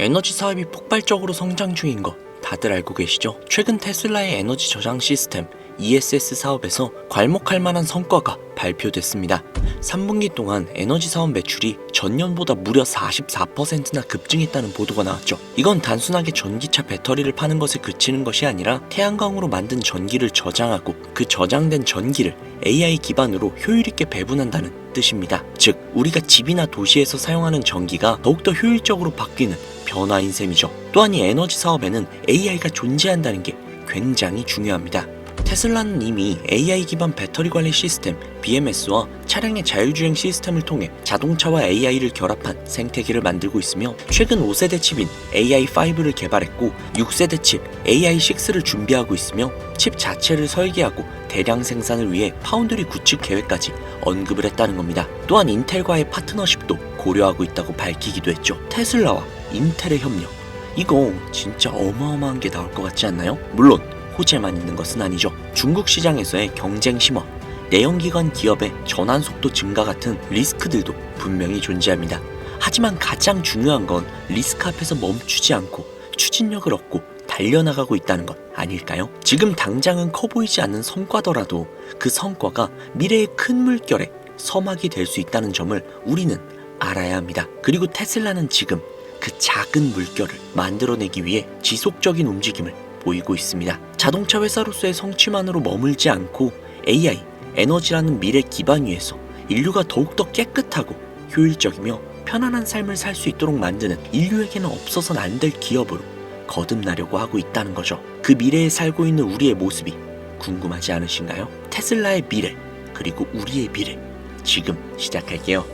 에너지 사업이 폭발적으로 성장 중인 거 다들 알고 계시죠? 최근 테슬라의 에너지 저장 시스템 ESS 사업에서 괄목할 만한 성과가 발표됐습니다. 3분기 동안 에너지 사업 매출이 전년보다 무려 44%나 급증했다는 보도가 나왔죠. 이건 단순하게 전기차 배터리를 파는 것에 그치는 것이 아니라 태양광으로 만든 전기를 저장하고 그 저장된 전기를 AI 기반으로 효율 있게 배분한다는 뜻입니다. 즉, 우리가 집이나 도시에서 사용하는 전기가 더욱더 효율적으로 바뀌는 변화인 셈이죠. 또한 이 에너지 사업에는 AI가 존재한다는 게 굉장히 중요합니다. 테슬라는 이미 AI 기반 배터리 관리 시스템 BMS와 차량의 자율주행 시스템을 통해 자동차와 AI를 결합한 생태계를 만들고 있으며 최근 5세대 칩인 AI5를 개발했고 6세대 칩 AI6를 준비하고 있으며 칩 자체를 설계하고 대량 생산을 위해 파운드리 구축 계획까지 언급을 했다는 겁니다. 또한 인텔과의 파트너십도 고려하고 있다고 밝히기도 했죠. 테슬라와 인텔의 협력. 이거 진짜 어마어마한 게 나올 것 같지 않나요? 물론 호재만 있는 것은 아니죠. 중국 시장에서의 경쟁 심화, 내연기관 기업의 전환 속도 증가 같은 리스크들도 분명히 존재합니다. 하지만 가장 중요한 건 리스크 앞에서 멈추지 않고 추진력을 얻고 달려나가고 있다는 것 아닐까요? 지금 당장은 커 보이지 않는 성과더라도 그 성과가 미래의 큰 물결에 서막이 될 수 있다는 점을 우리는 알아야 합니다. 그리고 테슬라는 지금 그 작은 물결을 만들어내기 위해 지속적인 움직임을 보이고 있습니다. 자동차 회사로서의 성취만으로 머물지 않고 AI, 에너지라는 미래 기반 위에서 인류가 더욱더 깨끗하고 효율적이며 편안한 삶을 살 수 있도록 만드는 인류에게는 없어선 안 될 기업으로 거듭나려고 하고 있다는 거죠. 그 미래에 살고 있는 우리의 모습이 궁금하지 않으신가요? 테슬라의 미래, 그리고 우리의 미래. 지금 시작할게요.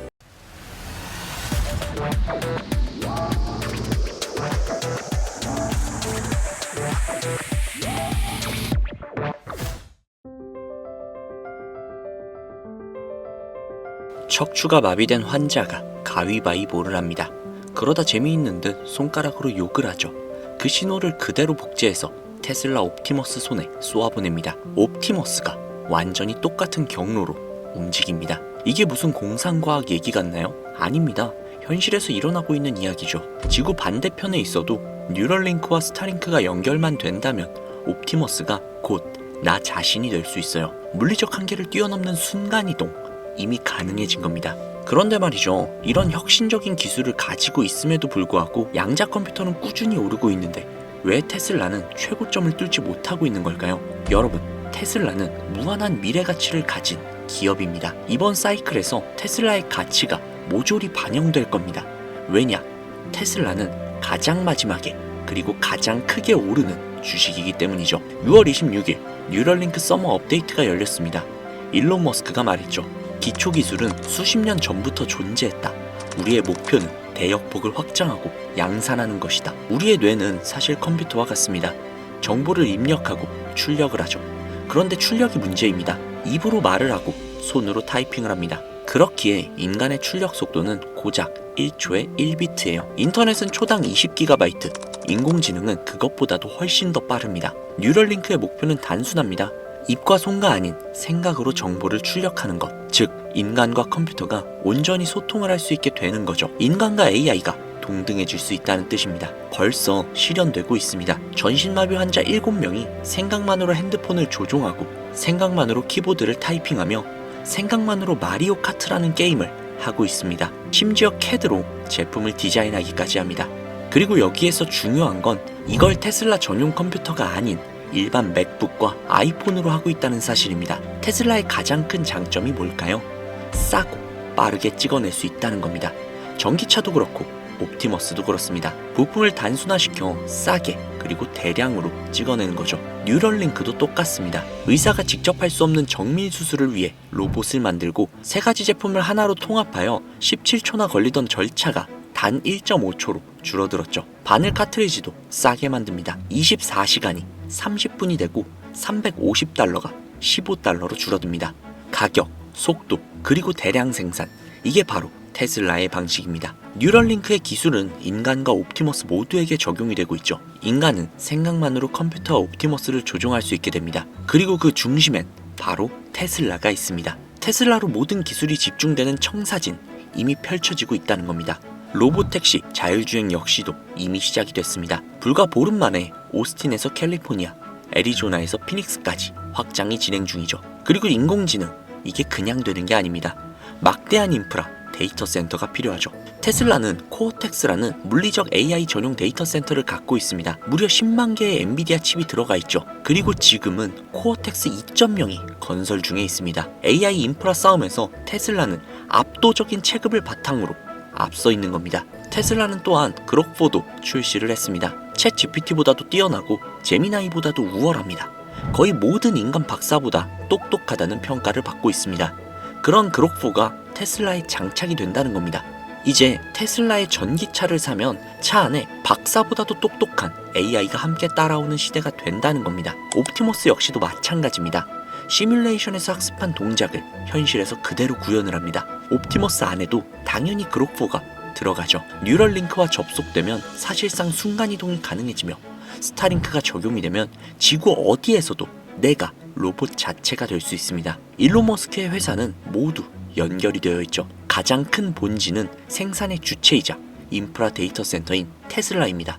척추가 마비된 환자가 가위바위보를 합니다. 그러다 재미있는 듯 손가락으로 욕을 하죠. 그 신호를 그대로 복제해서 테슬라 옵티머스 손에 쏘아보냅니다. 옵티머스가 완전히 똑같은 경로로 움직입니다. 이게 무슨 공상과학 얘기 같나요? 아닙니다. 현실에서 일어나고 있는 이야기죠. 지구 반대편에 있어도 뉴럴링크와 스타링크가 연결만 된다면 옵티머스가 곧 나 자신이 될 수 있어요. 물리적 한계를 뛰어넘는 순간이동 이미 가능해진 겁니다. 그런데 말이죠. 이런 혁신적인 기술을 가지고 있음에도 불구하고 양자 컴퓨터는 꾸준히 오르고 있는데 왜 테슬라는 최고점을 뚫지 못하고 있는 걸까요? 여러분, 테슬라는 무한한 미래 가치를 가진 기업입니다. 이번 사이클에서 테슬라의 가치가 모조리 반영될 겁니다. 왜냐? 테슬라는 가장 마지막에 그리고 가장 크게 오르는 주식이기 때문이죠. 6월 26일 뉴럴링크 서머 업데이트가 열렸습니다. 일론 머스크가 말했죠. 기초 기술은 수십 년 전부터 존재했다. 우리의 목표는 대역폭을 확장하고 양산하는 것이다. 우리의 뇌는 사실 컴퓨터와 같습니다. 정보를 입력하고 출력을 하죠. 그런데 출력이 문제입니다. 입으로 말을 하고 손으로 타이핑을 합니다. 그렇기에 인간의 출력 속도는 고작 1초에 1비트예요. 인터넷은 초당 20GB, 인공지능은 그것보다도 훨씬 더 빠릅니다. 뉴럴링크의 목표는 단순합니다. 입과 손가 아닌 생각으로 정보를 출력하는 것. 즉, 인간과 컴퓨터가 온전히 소통을 할 수 있게 되는 거죠. 인간과 AI가 동등해질 수 있다는 뜻입니다. 벌써 실현되고 있습니다. 전신마비 환자 7명이 생각만으로 핸드폰을 조종하고 생각만으로 키보드를 타이핑하며 생각만으로 마리오 카트라는 게임을 하고 있습니다. 심지어 캐드로 제품을 디자인하기까지 합니다. 그리고 여기에서 중요한 건 이걸 테슬라 전용 컴퓨터가 아닌 일반 맥북과 아이폰으로 하고 있다는 사실입니다. 테슬라의 가장 큰 장점이 뭘까요? 싸고 빠르게 찍어낼 수 있다는 겁니다. 전기차도 그렇고 옵티머스도 그렇습니다. 부품을 단순화시켜 싸게 그리고 대량으로 찍어내는 거죠. 뉴럴링크도 똑같습니다. 의사가 직접 할 수 없는 정밀 수술을 위해 로봇을 만들고 세 가지 제품을 하나로 통합하여 17초나 걸리던 절차가 단 1.5초로 줄어들었죠. 바늘 카트리지도 싸게 만듭니다. 24시간이 30분이 되고 350달러가 15달러로 줄어듭니다. 가격, 속도, 그리고 대량 생산. 이게 바로 테슬라의 방식입니다. 뉴럴링크의 기술은 인간과 옵티머스 모두에게 적용이 되고 있죠. 인간은 생각만으로 컴퓨터와 옵티머스를 조종할 수 있게 됩니다. 그리고 그 중심엔 바로 테슬라가 있습니다. 테슬라로 모든 기술이 집중되는 청사진 이미 펼쳐지고 있다는 겁니다. 로보택시 자율주행 역시도 이미 시작이 됐습니다. 불과 보름 만에 오스틴에서 캘리포니아, 애리조나에서 피닉스까지 확장이 진행 중이죠. 그리고 인공지능 이게 그냥 되는 게 아닙니다. 막대한 인프라, 데이터 센터가 필요하죠. 테슬라는 코어텍스라는 물리적 AI 전용 데이터 센터를 갖고 있습니다. 무려 10만 개의 엔비디아 칩이 들어가 있죠. 그리고 지금은 코어텍스 2.0이 건설 중에 있습니다. AI 인프라 싸움에서 테슬라는 압도적인 체급을 바탕으로 앞서 있는 겁니다. 테슬라는 또한 그록4도 출시를 했습니다. 챗 GPT보다도 뛰어나고 제미나이보다도 우월합니다. 거의 모든 인간 박사보다 똑똑하다는 평가를 받고 있습니다. 그런 그록4가 테슬라에 장착이 된다는 겁니다. 이제 테슬라의 전기차를 사면 차 안에 박사보다도 똑똑한 AI가 함께 따라오는 시대가 된다는 겁니다. 옵티머스 역시도 마찬가지입니다. 시뮬레이션에서 학습한 동작을 현실에서 그대로 구현을 합니다. 옵티머스 안에도 당연히 그록4가 들어가죠. 뉴럴링크와 접속되면 사실상 순간이동이 가능해지며 스타링크가 적용이 되면 지구 어디에서도 내가 로봇 자체가 될 수 있습니다. 일론 머스크의 회사는 모두 연결이 되어 있죠. 가장 큰 본질은 생산의 주체이자 인프라 데이터 센터인 테슬라입니다.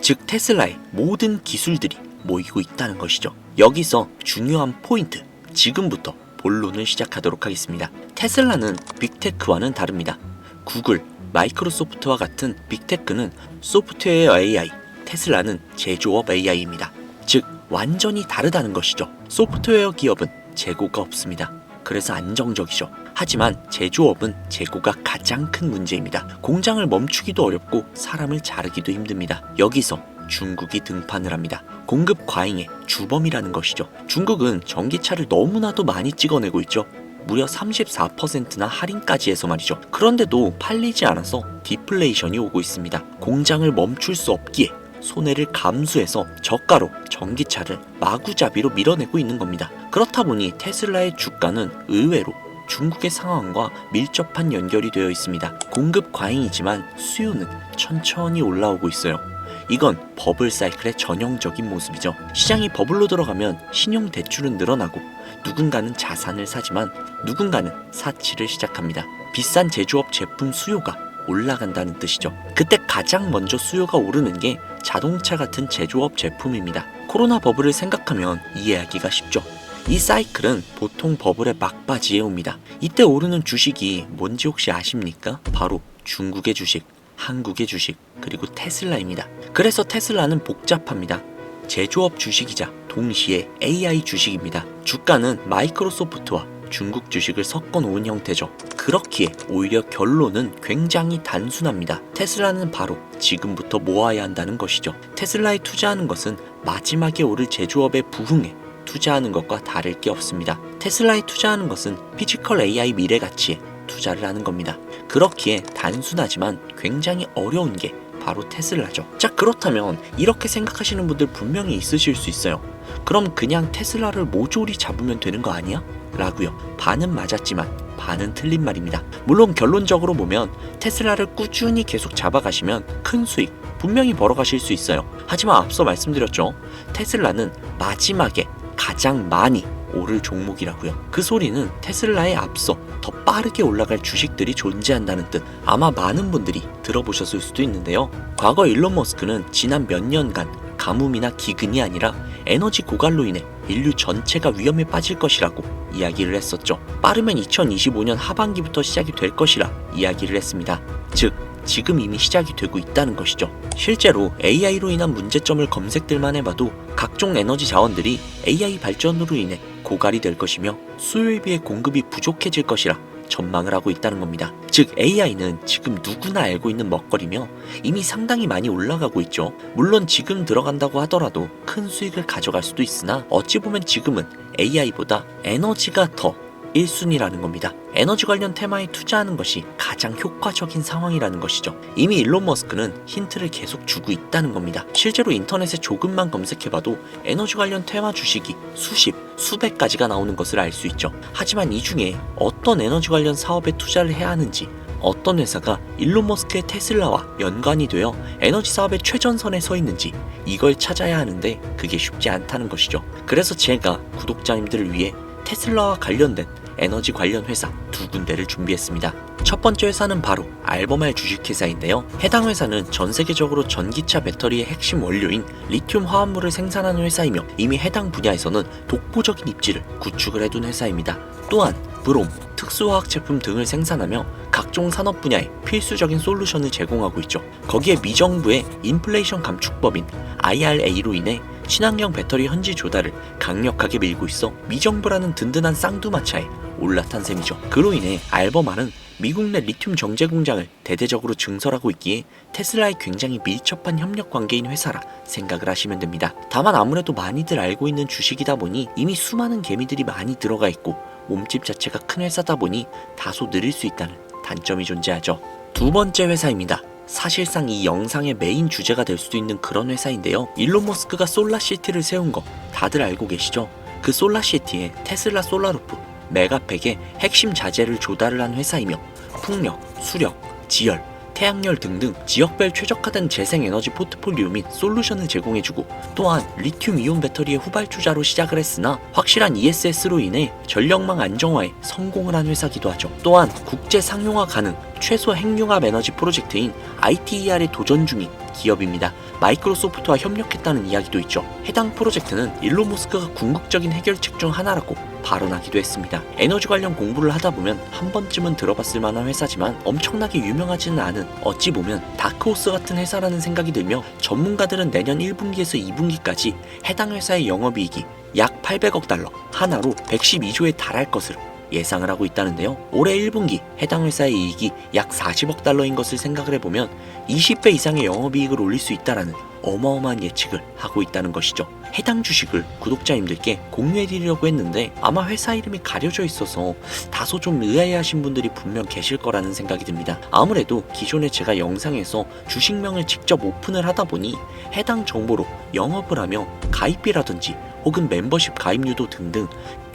즉 테슬라의 모든 기술들이 모이고 있다는 것이죠. 여기서 중요한 포인트, 지금부터 본론을 시작하도록 하겠습니다. 테슬라는 빅테크와는 다릅니다. 구글, 마이크로소프트와 같은 빅테크는 소프트웨어 AI, 테슬라는 제조업 AI입니다. 즉 완전히 다르다는 것이죠. 소프트웨어 기업은 재고가 없습니다. 그래서 안정적이죠. 하지만 제조업은 재고가 가장 큰 문제입니다. 공장을 멈추기도 어렵고 사람을 자르기도 힘듭니다. 여기서 중국이 등판을 합니다. 공급 과잉의 주범이라는 것이죠. 중국은 전기차를 너무나도 많이 찍어내고 있죠. 무려 34%나 할인까지 해서 말이죠. 그런데도 팔리지 않아서 디플레이션이 오고 있습니다. 공장을 멈출 수 없기에 손해를 감수해서 저가로 전기차를 마구잡이로 밀어내고 있는 겁니다. 그렇다 보니 테슬라의 주가는 의외로 중국의 상황과 밀접한 연결이 되어 있습니다. 공급 과잉이지만 수요는 천천히 올라오고 있어요. 이건 버블 사이클의 전형적인 모습이죠. 시장이 버블로 들어가면 신용 대출은 늘어나고 누군가는 자산을 사지만 누군가는 사치를 시작합니다. 비싼 제조업 제품 수요가 올라간다는 뜻이죠. 그때 가장 먼저 수요가 오르는 게 자동차 같은 제조업 제품입니다. 코로나 버블을 생각하면 이해하기가 쉽죠. 이 사이클은 보통 버블의 막바지에 옵니다. 이때 오르는 주식이 뭔지 혹시 아십니까? 바로 중국의 주식, 한국의 주식, 그리고 테슬라입니다. 그래서 테슬라는 복잡합니다. 제조업 주식이자 동시에 AI 주식입니다. 주가는 마이크로소프트와 중국 주식을 섞어 놓은 형태죠. 그렇기에 오히려 결론은 굉장히 단순합니다. 테슬라는 바로 지금부터 모아야 한다는 것이죠. 테슬라에 투자하는 것은 마지막에 오를 제조업의 부흥에 투자하는 것과 다를 게 없습니다. 테슬라에 투자하는 것은 피지컬 AI 미래 가치에 투자를 하는 겁니다. 그렇기에 단순하지만 굉장히 어려운 게 바로 테슬라죠. 자, 그렇다면 이렇게 생각하시는 분들 분명히 있으실 수 있어요. 그럼 그냥 테슬라를 모조리 잡으면 되는 거 아니야? 라고요. 반은 맞았지만 반은 틀린 말입니다. 물론 결론적으로 보면 테슬라를 꾸준히 계속 잡아가시면 큰 수익 분명히 벌어가실 수 있어요. 하지만 앞서 말씀드렸죠. 테슬라는 마지막에 가장 많이 오를 종목이라고요. 그 소리는 테슬라에 앞서 더 빠르게 올라갈 주식들이 존재한다는 뜻. 아마 많은 분들이 들어보셨을 수도 있는데요. 과거 일론 머스크는 지난 몇 년간 가뭄이나 기근이 아니라 에너지 고갈로 인해 인류 전체가 위험에 빠질 것이라고 이야기를 했었죠. 빠르면 2025년 하반기부터 시작이 될 것이라 이야기를 했습니다. 즉, 지금 이미 시작이 되고 있다는 것이죠. 실제로 AI로 인한 문제점을 검색들만 해봐도 각종 에너지 자원들이 AI 발전으로 인해 고갈이 될 것이며 수요에 비해 공급이 부족해질 것이라 전망을 하고 있다는 겁니다. 즉 AI는 지금 누구나 알고 있는 먹거리며 이미 상당히 많이 올라가고 있죠. 물론 지금 들어간다고 하더라도 큰 수익을 가져갈 수도 있으나 어찌 보면 지금은 AI보다 에너지가 더 1순위라는 겁니다. 에너지 관련 테마에 투자하는 것이 가장 효과적인 상황이라는 것이죠. 이미 일론 머스크는 힌트를 계속 주고 있다는 겁니다. 실제로 인터넷에 조금만 검색해봐도 에너지 관련 테마 주식이 수십, 수백 가지가 나오는 것을 알 수 있죠. 하지만 이 중에 어떤 에너지 관련 사업에 투자를 해야 하는지 어떤 회사가 일론 머스크의 테슬라와 연관이 되어 에너지 사업의 최전선에 서 있는지 이걸 찾아야 하는데 그게 쉽지 않다는 것이죠. 그래서 제가 구독자님들을 위해 테슬라와 관련된 에너지 관련 회사 두 군데를 준비했습니다. 첫 번째 회사는 바로 알범알 주식회사인데요. 해당 회사는 전 세계적으로 전기차 배터리의 핵심 원료인 리튬 화합물을 생산하는 회사이며 이미 해당 분야에서는 독보적인 입지를 구축을 해둔 회사입니다. 또한 브롬, 특수화학 제품 등을 생산하며 각종 산업 분야에 필수적인 솔루션을 제공하고 있죠. 거기에 미정부의 인플레이션 감축법인 IRA로 인해 친환경 배터리 현지 조달을 강력하게 밀고 있어 미정부라는 든든한 쌍두마차에 올라탄 셈이죠. 그로 인해 알버말은 미국 내 리튬 정제 공장을 대대적으로 증설하고 있기에 테슬라에 굉장히 밀접한 협력 관계인 회사라 생각을 하시면 됩니다. 다만 아무래도 많이들 알고 있는 주식이다 보니 이미 수많은 개미들이 많이 들어가 있고 몸집 자체가 큰 회사다 보니 다소 느릴 수 있다는 단점이 존재하죠. 두 번째 회사입니다. 사실상 이 영상의 메인 주제가 될 수도 있는 그런 회사인데요. 일론 머스크가 솔라시티를 세운 거 다들 알고 계시죠? 그 솔라시티에 테슬라 솔라루프, 메가팩의 핵심 자재를 조달을 한 회사이며 풍력, 수력, 지열, 태양열 등등 지역별 최적화된 재생에너지 포트폴리오 및 솔루션을 제공해주고 또한 리튬 이온 배터리의 후발주자로 시작을 했으나 확실한 ESS로 인해 전력망 안정화에 성공을 한 회사기도 하죠. 또한 국제 상용화 가능 최소 핵융합 에너지 프로젝트인 ITER에 도전 중인 기업입니다. 마이크로소프트와 협력했다는 이야기도 있죠. 해당 프로젝트는 일론 머스크가 궁극적인 해결책 중 하나라고 발언하기도 했습니다. 에너지 관련 공부를 하다 보면 한 번쯤은 들어봤을 만한 회사지만 엄청나게 유명하지는 않은 어찌 보면 다크호스 같은 회사라는 생각이 들며 전문가들은 내년 1분기에서 2분기까지 해당 회사의 영업이익이 약 800억 달러, 하나로 112조에 달할 것으로 예상을 하고 있다는데요. 올해 1분기 해당 회사의 이익이 약 40억 달러인 것을 생각을 해보면 20배 이상의 영업이익을 올릴 수 있다라는 어마어마한 예측을 하고 있다는 것이죠. 해당 주식을 구독자님들께 공유해드리려고 했는데 아마 회사 이름이 가려져 있어서 다소 좀 의아해하신 분들이 분명 계실 거라는 생각이 듭니다. 아무래도 기존에 제가 영상에서 주식명을 직접 오픈을 하다 보니 해당 정보로 영업을 하며 가입비라든지 혹은 멤버십 가입료도 등등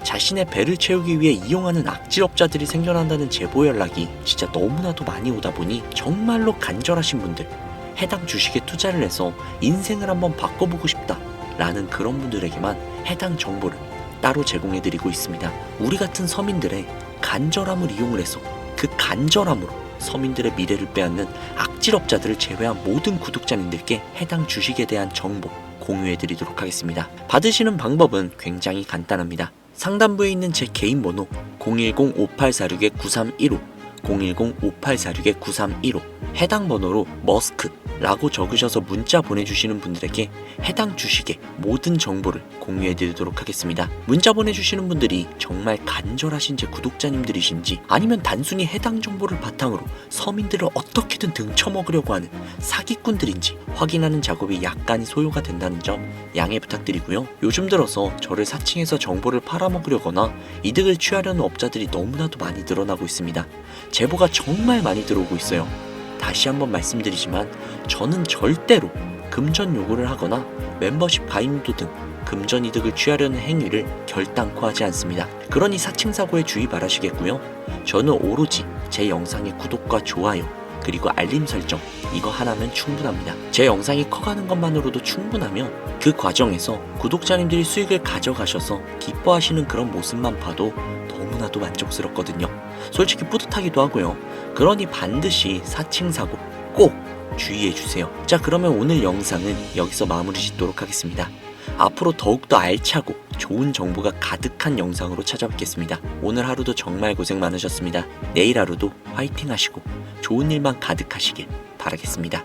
자신의 배를 채우기 위해 이용하는 악질업자들이 생겨난다는 제보 연락이 진짜 너무나도 많이 오다 보니 정말로 간절하신 분들 해당 주식에 투자를 해서 인생을 한번 바꿔보고 싶다 라는 그런 분들에게만 해당 정보를 따로 제공해드리고 있습니다. 우리 같은 서민들의 간절함을 이용을 해서 그 간절함으로 서민들의 미래를 빼앗는 악질업자들을 제외한 모든 구독자님들께 해당 주식에 대한 정보 공유해드리도록 하겠습니다. 받으시는 방법은 굉장히 간단합니다. 상단부에 있는 제 개인 번호 010-5846-9315 010-5846-9315 해당 번호로 머스크 라고 적으셔서 문자 보내주시는 분들에게 해당 주식의 모든 정보를 공유해 드리도록 하겠습니다. 문자 보내주시는 분들이 정말 간절하신 제 구독자님들이신지 아니면 단순히 해당 정보를 바탕으로 서민들을 어떻게든 등쳐먹으려고 하는 사기꾼들인지 확인하는 작업이 약간이 소요가 된다는 점 양해 부탁드리고요. 요즘 들어서 저를 사칭해서 정보를 팔아먹으려거나 이득을 취하려는 업자들이 너무나도 많이 늘어나고 있습니다. 제보가 정말 많이 들어오고 있어요. 다시 한번 말씀드리지만 저는 절대로 금전 요구를 하거나 멤버십 가입도 등 금전 이득을 취하려는 행위를 결단코 하지 않습니다. 그러니 사칭 사고에 주의 바라시겠고요. 저는 오로지 제 영상의 구독과 좋아요 그리고 알림 설정 이거 하나면 충분합니다. 제 영상이 커가는 것만으로도 충분하며 그 과정에서 구독자님들이 수익을 가져가셔서 기뻐하시는 그런 모습만 봐도 너무나도 만족스럽거든요. 솔직히 뿌듯하기도 하고요. 그러니 반드시 사칭 사고 꼭 주의해 주세요. 자, 그러면 오늘 영상은 여기서 마무리 짓도록 하겠습니다. 앞으로 더욱더 알차고 좋은 정보가 가득한 영상으로 찾아뵙겠습니다. 오늘 하루도 정말 고생 많으셨습니다. 내일 하루도 화이팅 하시고 좋은 일만 가득하시길 바라겠습니다.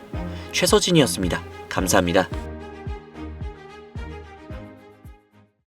최서진이었습니다. 감사합니다.